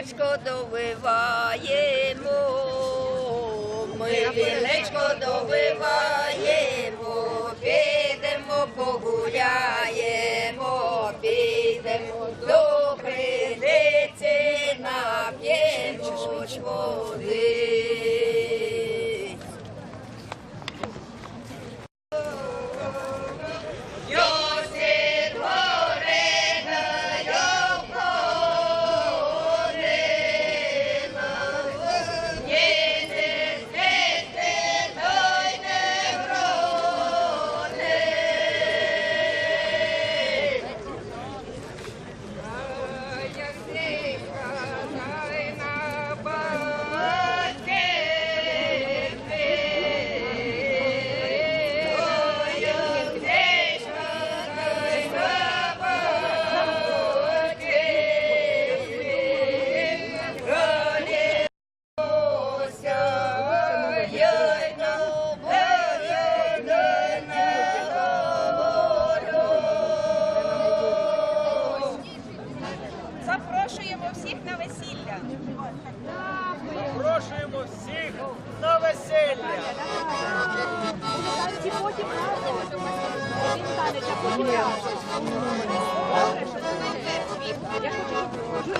вінечко довиваємо, ми вінечко довиваємо, підемо, погуляємо, підемо до криниці, нап'ємо води. Я хочу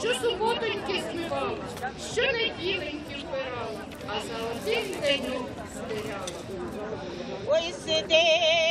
що суботоньки співала, що неділеньки вбирала, а золотих день стиряла. Ой, сиди!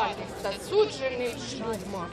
загальних засуджених шлюбма.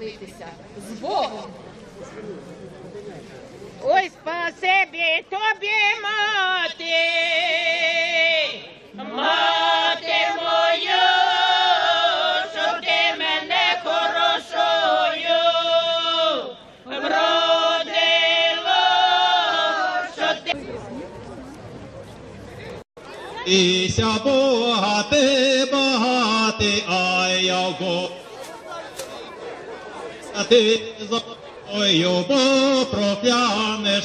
молитися з Богом. Ой, спасибі тобі, мати, мати моя, що ти мене хорошою. Вродила, що ти... Іся Бога ти ти за мною, бо проп'янеш.